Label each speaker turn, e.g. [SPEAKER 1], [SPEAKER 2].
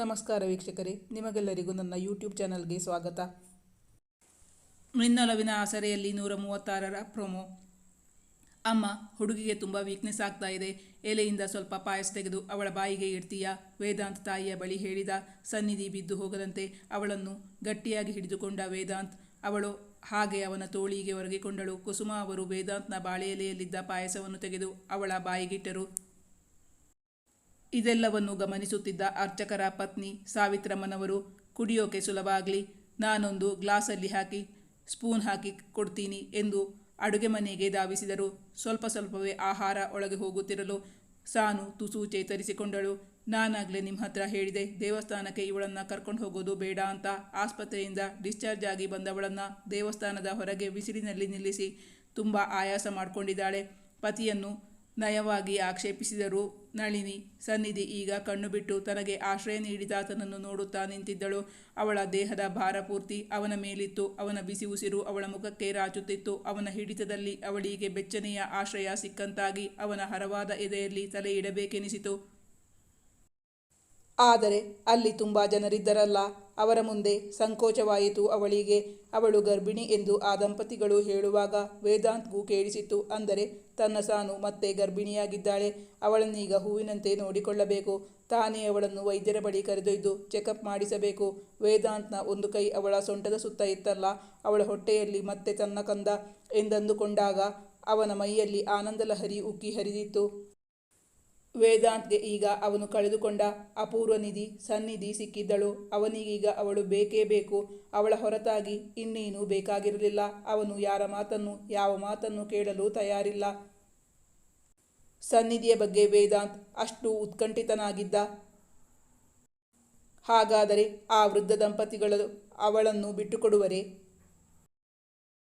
[SPEAKER 1] ನಮಸ್ಕಾರ ವೀಕ್ಷಕರೇ, ನಿಮಗೆಲ್ಲರಿಗೂ ನನ್ನ ಯೂಟ್ಯೂಬ್ ಚಾನಲ್ಗೆ ಸ್ವಾಗತ. ಮಿನ್ನಲವಿನ ಆಸರೆಯಲ್ಲಿ ನೂರ ಮೂವತ್ತಾರರ ಪ್ರೊಮೋ ಅಮ್ಮ, ಹುಡುಗಿಗೆ ತುಂಬ ವೀಕ್ನೆಸ್ ಆಗ್ತಾ ಇದೆ. ಎಲೆಯಿಂದ ಸ್ವಲ್ಪ ಪಾಯಸ ತೆಗೆದು ಅವಳ ಬಾಯಿಗೆ ಇಡ್ತೀಯ? ವೇದಾಂತ್ ತಾಯಿಯ ಬಳಿ ಹೇಳಿದ ಸನ್ನಿಧಿ ಬಿದ್ದು ಹೋಗದಂತೆ ಅವಳನ್ನು ಗಟ್ಟಿಯಾಗಿ ಹಿಡಿದುಕೊಂಡ ವೇದಾಂತ್, ಅವಳು ಹಾಗೆ ಅವನ ತೋಳಿಗೆ ಒರಗಿಕೊಂಡಳು. ಕುಸುಮ ಅವರು ವೇದಾಂತ್ನ ಬಾಳೆ ಎಲೆಯಲ್ಲಿದ್ದ ಪಾಯಸವನ್ನು ತೆಗೆದು ಅವಳ ಬಾಯಿಗಿಟ್ಟರು. ಇದೆಲ್ಲವನ್ನು ಗಮನಿಸುತ್ತಿದ್ದ ಅರ್ಚಕರ ಪತ್ನಿ ಸಾವಿತ್ರಮ್ಮನವರು, ಕುಡಿಯೋಕೆ ಸುಲಭ ಆಗಲಿ ನಾನೊಂದು ಗ್ಲಾಸಲ್ಲಿ ಹಾಕಿ, ಸ್ಪೂನ್ ಹಾಕಿ ಕೊಡ್ತೀನಿ ಎಂದು ಅಡುಗೆ ಮನೆಗೆ ಧಾವಿಸಿದರು. ಸ್ವಲ್ಪ ಸ್ವಲ್ಪವೇ ಆಹಾರ ಒಳಗೆ ಹೋಗುತ್ತಿರಲು ಸಾನು ತುಸು ಚೇತರಿಸಿಕೊಂಡಳು. ನಾನಾಗಲೇ ನಿಮ್ಮ ಹತ್ರ ಹೇಳಿದೆ, ದೇವಸ್ಥಾನಕ್ಕೆ ಇವಳನ್ನು ಕರ್ಕೊಂಡು ಹೋಗೋದು ಬೇಡ ಅಂತ ಆಸ್ಪತ್ರೆಯಿಂದ ಡಿಸ್ಚಾರ್ಜ್ ಆಗಿ ಬಂದವಳನ್ನು ದೇವಸ್ಥಾನದ ಹೊರಗೆ ಬಿಸಿಲಿನಲ್ಲಿ ನಿಲ್ಲಿಸಿ ತುಂಬ ಆಯಾಸ ಮಾಡಿಕೊಂಡಿದ್ದಾಳೆ. ಪತಿಯನ್ನು ನಯವಾಗಿ ಆಕ್ಷೇಪಿಸಿದರು. ನಳಿನಿ, ಸನ್ನಿಧಿ ಈಗ ಕಣ್ಣು ಬಿಟ್ಟು ತನಗೆ ಆಶ್ರಯ ನೀಡಿದಾತನನ್ನು ನೋಡುತ್ತಾ ನಿಂತಿದ್ದಳು. ಅವಳ ದೇಹದ ಭಾರ ಪೂರ್ತಿ ಅವನ ಮೇಲಿತ್ತು. ಅವನ ಬಿಸಿ ಉಸಿರು ಅವಳ ಮುಖಕ್ಕೆ ರಾಚುತ್ತಿತ್ತು. ಅವನ ಹಿಡಿತದಲ್ಲಿ ಅವಳಿಗೆ ಬೆಚ್ಚನೆಯ ಆಶ್ರಯ ಸಿಕ್ಕಂತಾಗಿ ಅವನ ಹರವಾದ ಎದೆಯಲ್ಲಿ ತಲೆ ಇಡಬೇಕೆನಿಸಿತು ಆದರೆ ಅಲ್ಲಿ ತುಂಬ ಜನರಿದ್ದರಲ್ಲ. ಅವರ ಮುಂದೆ ಸಂಕೋಚವಾಯಿತು ಅವಳಿಗೆ. ಅವಳು ಗರ್ಭಿಣಿ ಎಂದು ಆ ದಂಪತಿಗಳು ಹೇಳುವಾಗ ವೇದಾಂತ್ಗೂ ಕೇಳಿಸಿತ್ತು. ಅಂದರೆ ತನ್ನ ಸಾನು ಮತ್ತೆ ಗರ್ಭಿಣಿಯಾಗಿದ್ದಾಳೆ. ಅವಳನ್ನೀಗ ಹೂವಿನಂತೆ ನೋಡಿಕೊಳ್ಳಬೇಕು. ತಾನೇ ಅವಳನ್ನು ವೈದ್ಯರ ಬಳಿ ಕರೆದೊಯ್ದು ಚೆಕಪ್ ಮಾಡಿಸಬೇಕು. ವೇದಾಂತ್ನ ಒಂದು ಕೈ ಅವಳ ಸೊಂಟದ ಸುತ್ತ ಇತ್ತಲ್ಲ. ಅವಳ ಹೊಟ್ಟೆಯಲ್ಲಿ ಮತ್ತೆ ತನ್ನ ಕಂದ ಎಂದಂದುಕೊಂಡಾಗ ಅವನ ಮೈಯಲ್ಲಿ ಆನಂದ ಲಹರಿ ಉಕ್ಕಿ ಹರಿದಿತ್ತು. ವೇದಾಂತ್ಗೆ ಈಗ ಅವನು ಕಳೆದುಕೊಂಡ ಅಪೂರ್ವ ನಿಧಿ, ಸನ್ನಿಧಿ ಸಿಕ್ಕಿದ್ದಳು. ಅವನಿಗೀಗ ಅವಳು ಬೇಕೇ ಬೇಕು. ಅವಳ ಹೊರತಾಗಿ ಇನ್ನೇನು ಬೇಕಾಗಿರಲಿಲ್ಲ. ಅವನು ಯಾರ ಮಾತನ್ನು, ಯಾವ ಮಾತನ್ನು ಕೇಳಲು ತಯಾರಿಲ್ಲ. ಸನ್ನಿಧಿಯ ಬಗ್ಗೆ ವೇದಾಂತ್ ಅಷ್ಟು ಉತ್ಕಂಠಿತನಾಗಿದ್ದ. ಹಾಗಾದರೆ ಆ ವೃದ್ಧ ದಂಪತಿಗಳು ಅವಳನ್ನು ಬಿಟ್ಟುಕೊಡುವರೆ?